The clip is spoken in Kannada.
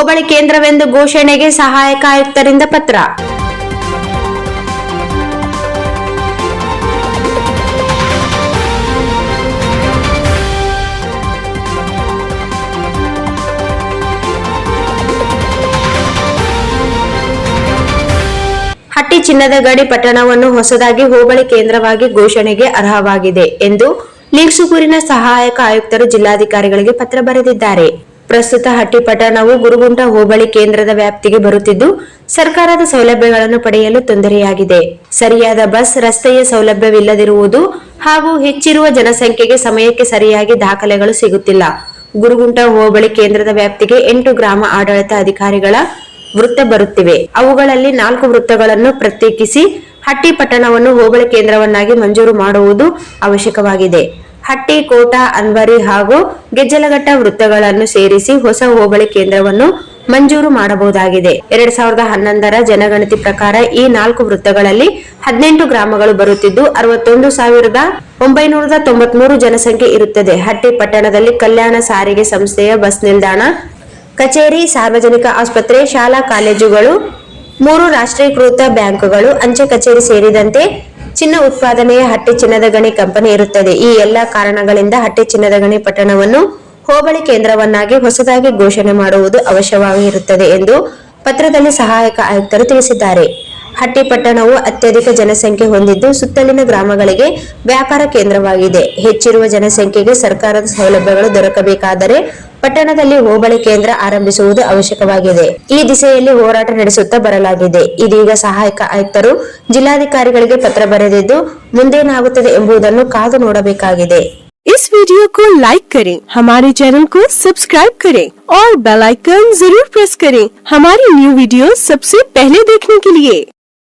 ಹೋಬಳಿ ಕೇಂದ್ರವೆಂದು ಘೋಷಣೆಗೆ ಸಹಾಯಕ ಆಯುಕ್ತರಿಂದ ಪತ್ರ. ಹಟ್ಟಿ ಚಿನ್ನದ ಗಡಿ ಪಟ್ಟಣವನ್ನು ಹೊಸದಾಗಿ ಹೋಬಳಿ ಕೇಂದ್ರವಾಗಿ ಘೋಷಣೆಗೆ ಅರ್ಹವಾಗಿದೆ ಎಂದು ಲಿಂಗ್ಸುಗೂರಿನ ಸಹಾಯಕ ಆಯುಕ್ತರು ಜಿಲ್ಲಾಧಿಕಾರಿಗಳಿಗೆ ಪತ್ರ ಬರೆದಿದ್ದಾರೆ. ಪ್ರಸ್ತುತ ಹಟ್ಟಿಪಟ್ಟಣವು ಗುರುಗುಂಟ ಹೋಬಳಿ ಕೇಂದ್ರದ ವ್ಯಾಪ್ತಿಗೆ ಬರುತ್ತಿದ್ದು, ಸರ್ಕಾರದ ಸೌಲಭ್ಯಗಳನ್ನು ಪಡೆಯಲು ತೊಂದರೆಯಾಗಿದೆ. ಸರಿಯಾದ ಬಸ್, ರಸ್ತೆಯ ಸೌಲಭ್ಯವಿಲ್ಲದಿರುವುದು ಹಾಗೂ ಹೆಚ್ಚಿರುವ ಜನಸಂಖ್ಯೆಗೆ ಸಮಯಕ್ಕೆ ಸರಿಯಾಗಿ ದಾಖಲೆಗಳು ಸಿಗುತ್ತಿಲ್ಲ. ಗುರುಗುಂಟ ಹೋಬಳಿ ಕೇಂದ್ರದ ವ್ಯಾಪ್ತಿಗೆ ಎಂಟು ಗ್ರಾಮ ಆಡಳಿತ ಅಧಿಕಾರಿಗಳ ವೃತ್ತ ಬರುತ್ತಿವೆ. ಅವುಗಳಲ್ಲಿ ನಾಲ್ಕು ವೃತ್ತಗಳನ್ನು ಪ್ರತ್ಯೇಕಿಸಿ ಹಟ್ಟಿಪಟ್ಟಣವನ್ನು ಹೋಬಳಿ ಕೇಂದ್ರವನ್ನಾಗಿ ಮಂಜೂರು ಮಾಡುವುದು ಅವಶ್ಯಕವಾಗಿದೆ. ಹಟ್ಟಿ ಕೋಟ ಅನ್ವರಿ ಹಾಗೂ ಗೆಜ್ಜಲಘಟ್ಟ ವೃತ್ತಗಳನ್ನು ಸೇರಿಸಿ ಹೊಸ ಹೋಬಳಿ ಕೇಂದ್ರವನ್ನು ಮಂಜೂರು ಮಾಡಬಹುದಾಗಿದೆ. ಎರಡ್ ಸಾವಿರದ ಹನ್ನೊಂದರ ಜನಗಣತಿ ಪ್ರಕಾರ ಈ ನಾಲ್ಕು ವೃತ್ತಗಳಲ್ಲಿ ಹದಿನೆಂಟು ಗ್ರಾಮಗಳು ಬರುತ್ತಿದ್ದು, ಅರವತ್ತೊಂದು ಸಾವಿರದ ಒಂಬೈನೂರದ ತೊಂಬತ್ಮೂರು ಜನಸಂಖ್ಯೆ ಇರುತ್ತದೆ. ಹಟ್ಟಿ ಪಟ್ಟಣದಲ್ಲಿ ಕಲ್ಯಾಣ ಸಾರಿಗೆ ಸಂಸ್ಥೆಯ ಬಸ್ ನಿಲ್ದಾಣ, ಕಚೇರಿ, ಸಾರ್ವಜನಿಕ ಆಸ್ಪತ್ರೆ, ಶಾಲಾ ಕಾಲೇಜುಗಳು, ಮೂರು ರಾಷ್ಟ್ರೀಕೃತ ಬ್ಯಾಂಕುಗಳು, ಅಂಚೆ ಕಚೇರಿ ಸೇರಿದಂತೆ ಚಿನ್ನ ಉತ್ಪಾದನೆಯ ಹಟ್ಟಿ ಚಿನ್ನದ ಗಣಿ ಕಂಪನಿ ಇರುತ್ತದೆ. ಈ ಎಲ್ಲಾ ಕಾರಣಗಳಿಂದ ಹಟ್ಟಿ ಚಿನ್ನದ ಗಣಿ ಪಟ್ಟಣವನ್ನು ಹೋಬಳಿ ಕೇಂದ್ರವನ್ನಾಗಿ ಹೊಸದಾಗಿ ಘೋಷಣೆ ಮಾಡುವುದು ಅವಶ್ಯವಾಗಿರುತ್ತದೆ ಎಂದು ಪತ್ರದಲ್ಲಿ ಸಹಾಯಕ ಆಯುಕ್ತರು ತಿಳಿಸಿದ್ದಾರೆ. ಹಟ್ಟಿ ಪಟ್ಟಣವು ಅತ್ಯಧಿಕ ಜನಸಂಖ್ಯೆ ಹೊಂದಿದ್ದು ಸುತ್ತಲಿನ ಗ್ರಾಮಗಳಿಗೆ ವ್ಯಾಪಾರ ಕೇಂದ್ರವಾಗಿದೆ ಹೆಚ್ಚಿರುವ ಜನಸಂಖ್ಯೆಗೆ ಸರ್ಕಾರದ ಸೌಲಭ್ಯಗಳು ದೊರಕಬೇಕಾದರೆ ಪಟ್ಟಣದಲ್ಲಿ ಹೋಬಳಿ ಕೇಂದ್ರ ಆರಂಭಿಸುವುದು ಅವಶ್ಯಕವಾಗಿದೆ ಈ ದಿಸೆಯಲ್ಲಿ ಹೋರಾಟ ನಡೆಸುತ್ತಾ ಬರಲಾಗಿದೆ ಇದೀಗ ಸಹಾಯಕ ಆಯುಕ್ತರು ಜಿಲ್ಲಾಧಿಕಾರಿಗಳಿಗೆ ಪತ್ರ ಬರೆದಿದ್ದು ಮುಂದೇನಾಗುತ್ತದೆ ಎಂಬುದನ್ನು ಕಾದು ನೋಡಬೇಕಾಗಿದೆ इस वीडियो को लाइक करें हमारे चैनल को सब्सक्राइब करें और बेल आइकन जरूर प्रेस करें हमारी न्यू वीडियो सबसे पहले देखने के लिए